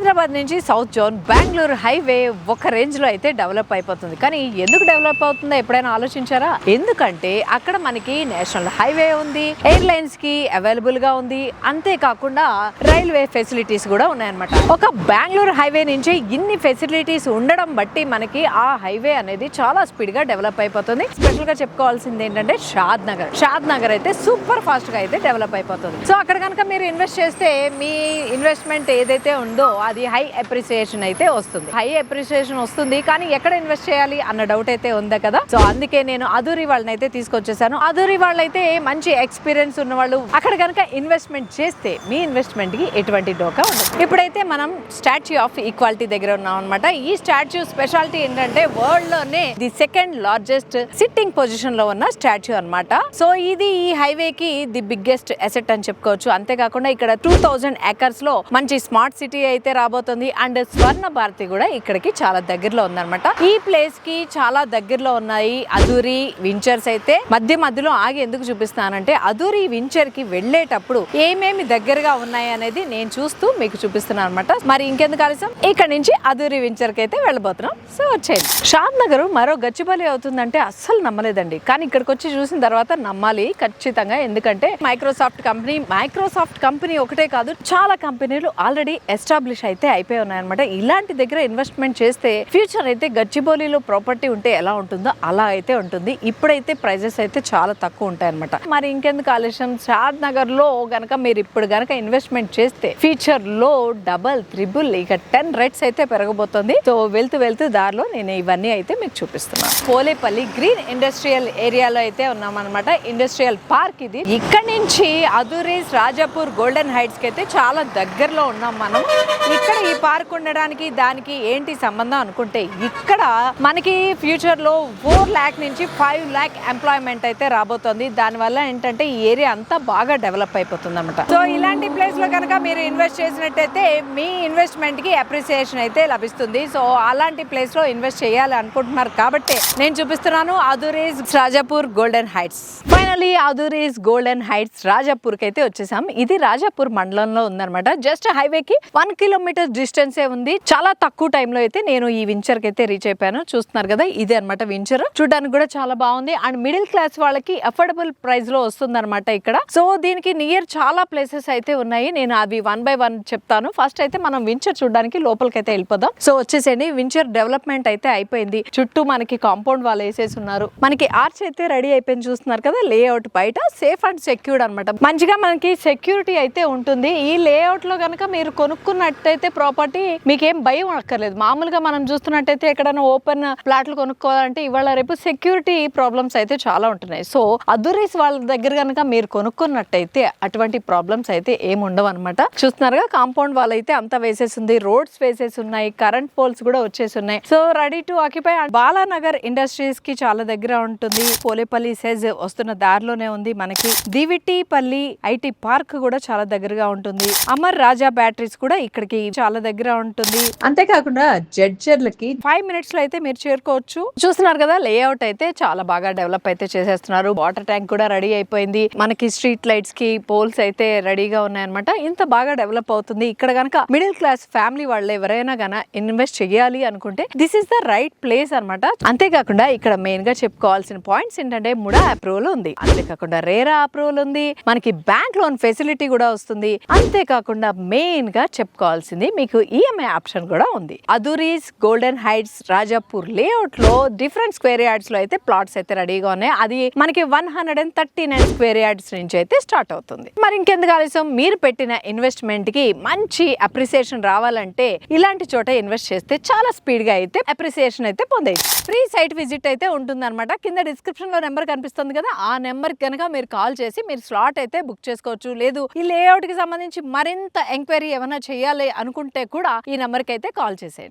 హైదరాబాద్ నుంచి south zone Bengaluru highway ఒక రేంజ్లో అయితే డెవలప్ అయిపోతుంది. కానీ ఎందుకు డెవలప్ అవుతుందో ఎప్పుడైనా ఆలోచించారా? ఎందుకంటే అక్కడ మనకి నేషనల్ హైవే ఉంది ఎయిర్లైన్స్కి అవైలబుల్గా ఉంది. అంతేకాకుండా రైల్వే ఫెసిలిటీస్ కూడా ఉన్నాయన్నమాట. ఒక బెంగళూరు హైవే నుంచి ఇన్ని ఫెసిలిటీస్ ఉండడం బట్టి మనకి ఆ హైవే అనేది చాలా స్పీడ్గా డెవలప్ అయిపోతుంది. స్పెషల్గా చెప్పుకోవాల్సింది ఏంటంటే షాద్ నగర్. షాద్ నగర్ అయితే సూపర్ ఫాస్ట్గా అయితే డెవలప్ అయిపోతుంది. సో అక్కడ కనుక మీరు ఇన్వెస్ట్ చేస్తే మీ ఇన్వెస్ట్మెంట్ ఏదైతే ఉందో అది హై అప్రిసియేషన్ అయితే వస్తుంది. హై అప్రిసియేషన్ వస్తుంది కానీ ఎక్కడ ఇన్వెస్ట్ చేయాలి అన్న డౌట్ అయితే ఉంది కదా? సో అందుకే నేను అధూరి వాళ్ళని అయితే తీసుకొచ్చేసాను. అధూరి వాళ్ళైతే మంచి ఎక్స్పీరియన్స్ ఉన్న వాళ్ళు అక్కడ కనుక ఇన్వెస్ట్మెంట్ చేస్తే మీ ఇన్వెస్ట్మెంట్కి ఎటువంటి డోకా ఉండదు. ఇప్పుడైతే మనం స్టాచ్యూ ఆఫ్ ఈక్వాలిటీ దగ్గర ఉన్నాం అనమాట ఈ స్టాచ్యూ స్పెషాలిటీ ఏంటంటే వరల్డ్లోనే ది సెకండ్ లార్జెస్ట్ సిట్టింగ్ పొజిషన్లో ఉన్న స్టాచ్యూ అన్నమాట. సో ఇది ఈ హైవే కి ది బిగ్గెస్ట్ అసెట్ అని చెప్పుకోవచ్చు. అంతేకాకుండా ఇక్కడ టూ థౌజండ్ ఏకర్స్లో మంచి స్మార్ట్ సిటీ అయితే రాబోతుంది. అండ్ స్వర్ణ భారతి కూడా ఇక్కడికి చాలా దగ్గరలో ఉందన్నమాట. ఈ ప్లేస్కి చాలా దగ్గరలో ఉన్నాయి అదూరి వించర్స్ అయితే. మధ్య మధ్యలో ఆగి ఎందుకు చూపిస్తానంటే అదూరి వించర్కి వెళ్ళేటప్పుడు ఏమేమి దగ్గరగా ఉన్నాయి అనేది నేను చూస్తూ మీకు చూపిస్తున్నాను అనమాట మరి ఇంకెందుకు ఆలస్యం? ఇక్కడ నుంచి అదూరి వించర్కి అయితే వెళ్ళబోతున్నాం. సో వచ్చేయండి. షాద్ నగర్ మరో గచ్చిబలి అవుతుందంటే అస్సలు నమ్మలేదండి. కానీ ఇక్కడికి వచ్చి చూసిన తర్వాత నమ్మాలి ఖచ్చితంగా. ఎందుకంటే మైక్రోసాఫ్ట్ కంపెనీ మైక్రోసాఫ్ట్ కంపెనీ ఒకటే కాదు చాలా కంపెనీలు ఆల్రెడీ ఎస్టాబ్లిష్ అయితే అయిపోయి ఉన్నాయన్నమాట. ఇలాంటి దగ్గర ఇన్వెస్ట్మెంట్ చేస్తే ఫ్యూచర్ అయితే గచ్చిబౌలిలో ప్రాపర్టీ ఉంటే ఎలా ఉంటుందో అలా అయితే ఉంటుంది. ఇప్పుడైతే ప్రైజెస్ అయితే చాలా తక్కువ ఉంటాయి అనమాట మరి ఇంకెందుకు ఆలస్యం? షాద్ నగర్లో గనక మీరు ఇప్పుడు గనక ఇన్వెస్ట్మెంట్ చేస్తే ఫ్యూచర్లో డబల్ త్రిబుల్ ఇక టెన్ రేట్స్ అయితే పెరగబోతుంది. సో వెళ్తూ వెళ్తూ దారిలో నేను ఇవన్నీ అయితే మీకు చూపిస్తున్నాను పోలేపల్లి గ్రీన్ ఇండస్ట్రియల్ ఏరియాలో అయితే ఉన్నాం అనమాట ఇండస్ట్రియల్ పార్క్ ఇది. ఇక్కడ నుంచి అదూరీస్ రాజాపూర్ గోల్డెన్ హైట్స్కి అయితే చాలా దగ్గరలో ఉన్నాం మనం. ఇక్కడ ఈ పార్క్ ఉండడానికి దానికి ఏంటి సంబంధం అనుకుంటే ఇక్కడ మనకి ఫ్యూచర్లో ఫోర్ ల్యాక్ నుంచి ఫైవ్ ల్యాక్ ఎంప్లాయ్మెంట్ అయితే రాబోతోంది. దానివల్ల ఏంటంటే ఈ ఏరియా అంతా బాగా డెవలప్ అయిపోతుంది అనమాట సో ఇలాంటి ప్లేస్లో కనుక మీరు ఇన్వెస్ట్ చేసినట్టయితే మీ ఇన్వెస్ట్మెంట్కి అప్రిసియేషన్ అయితే లభిస్తుంది. సో అలాంటి ప్లేస్లో ఇన్వెస్ట్ చేయాలి అనుకుంటున్నారు కాబట్టి నేను చూపిస్తున్నాను Aduri's Rajapur Golden Heights finally Aduri's Golden Heights రాజాపూర్కి అయితే వచ్చేసాం. ఇది రాజాపూర్ మండలంలో ఉందన్నమాట. జస్ట్ హైవే కి వన్ కిలోమీటర్ డిస్టెన్స్ ఏ ఉంది. చాలా తక్కువ టైంలో అయితే నేను ఈ వించర్కి అయితే రీచ్ అయిపోయాను. చూస్తున్నారు కదా ఇదే అనమాట వించర్ చూడడానికి కూడా చాలా బాగుంది. అండ్ మిడిల్ క్లాస్ వాళ్ళకి అఫోర్డబుల్ ప్రైస్లో వస్తుంది అనమాట ఇక్కడ. సో దీనికి నియర్ చాలా ప్లేసెస్ అయితే ఉన్నాయి. నేను అవి వన్ బై వన్ చెప్తాను. ఫస్ట్ అయితే మనం వించర్ చూడడానికి లోపలికి అయితే వెళ్ళిపోదాం. సో వచ్చేసేయండి. వించర్ డెవలప్మెంట్ అయితే అయిపోయింది. చుట్టూ మనకి కాంపౌండ్ వాళ్ళు వేసేసి ఉన్నారు. మనకి ఆర్చ్ అయితే రెడీ అయిపోయింది. చూస్తున్నారు కదా లేఅవుట్ బయట. సేఫ్ అండ్ సెక్యూర్డ్ అనమాట మంచిగా మనకి సెక్యూరిటీ అయితే ఉంటుంది. ఈ లేఅవుట్లో కనుక మీరు కొనుక్కున్నట్టు కొనుక్కున్నట్టయితే ప్రాపర్టీ మీకేం భయం అక్కర్లేదు. మామూలుగా మనం చూస్తున్నట్టయితే ఎక్కడైనా ఓపెన్ ప్లాట్లు కొనుక్కోవాలంటే ఇవాళ రేపు సెక్యూరిటీ ప్రాబ్లమ్స్ అయితే చాలా ఉంటున్నాయి. సో అదురీస్ వాళ్ళ దగ్గర కనుక మీరు కొనుక్కున్నట్టయితే అటువంటి ప్రాబ్లమ్స్ అయితే ఏమి ఉండవు అనమాట చూస్తున్నారుగా కాంపౌండ్ వాళ్ళు అయితే అంతా వేసేసింది. రోడ్స్ వేసేసి ఉన్నాయి కరెంట్ పోల్స్ కూడా వచ్చేసి ఉన్నాయి so ready to occupy Balanagar ఇండస్ట్రీస్కి చాలా దగ్గర ఉంటుంది. పోలేపల్లి సెజ్ వస్తున్న దారిలోనే ఉంది మనకి. దివిటిపల్లి ఐటీ పార్క్ కూడా చాలా దగ్గరగా ఉంటుంది. అమర్ రాజా బ్యాటరీస్ కూడా ఇక్కడికి చాలా దగ్గర ఉంటుంది. అంతేకాకుండా జడ్జర్లకి ఫైవ్ మినిట్స్లో అయితే మీరు చేరుకోవచ్చు. చూస్తున్నారు కదా లేఅవుట్ అయితే చాలా బాగా డెవలప్ అయితే చేసేస్తున్నారు. వాటర్ ట్యాంక్ కూడా రెడీ అయిపోయింది. మనకి స్ట్రీట్ లైట్స్కి పోల్స్ అయితే రెడీగా ఉన్నాయన్నమాట. ఇంత బాగా డెవలప్ అవుతుంది. ఇక్కడ గనక మిడిల్ క్లాస్ ఫ్యామిలీ వాళ్ళు ఎవరైనా గన ఇన్వెస్ట్ చేయాలి అనుకుంటే this is the right place అన్నమాట. అంతేకాకుండా ఇక్కడ మెయిన్గా చెప్పుకోవాల్సిన పాయింట్స్ ఏంటంటే ముడా అప్రూవల్ ఉంది. అంతేకాకుండా రేరా అప్రూవల్ ఉంది. మనకి బ్యాంక్ లోన్ ఫెసిలిటీ కూడా వస్తుంది. అంతేకాకుండా మెయిన్గా చెప్పుకోవాల్సింది మీకు ఈఎంఐ ఆప్షన్ కూడా ఉంది. అదూరీస్ గోల్డెన్ హైట్స్ రాజాపూర్ లేఅవుట్లో డిఫరెంట్ స్క్వేర్ యార్డ్స్లో అయితే ప్లాట్స్ అయితే రెడీగా ఉన్నాయి. అది మనకి one hundred and thirty nine square yards నుంచి అయితే స్టార్ట్ అవుతుంది. మరి ఇంకెందుకు ఆలస్యం? మీరు పెట్టిన ఇన్వెస్ట్మెంట్కి మంచి అప్రిసియేషన్ రావాలంటే ఇలాంటి చోట ఇన్వెస్ట్ చేస్తే చాలా స్పీడ్గా అయితే అప్రిసియేషన్ అయితే పొందేది ఫ్రీ సైట్ విజిట్ అయితే ఉంటుంది అనమాట కింద డిస్క్రిప్షన్లో నెంబర్ కనిపిస్తుంది కదా ఆ నెంబర్ కనుక మీరు కాల్ చేసి మీరు స్లాట్ అయితే బుక్ చేసుకోవచ్చు. లేదు ఈ లేఅవుట్కి సంబంధించి మరింత ఎంక్వైరీ ఏమైనా చేయాలి అనుకుంటే కూడా ఈ నెంబర్కి అయితే కాల్ చేసేయండి.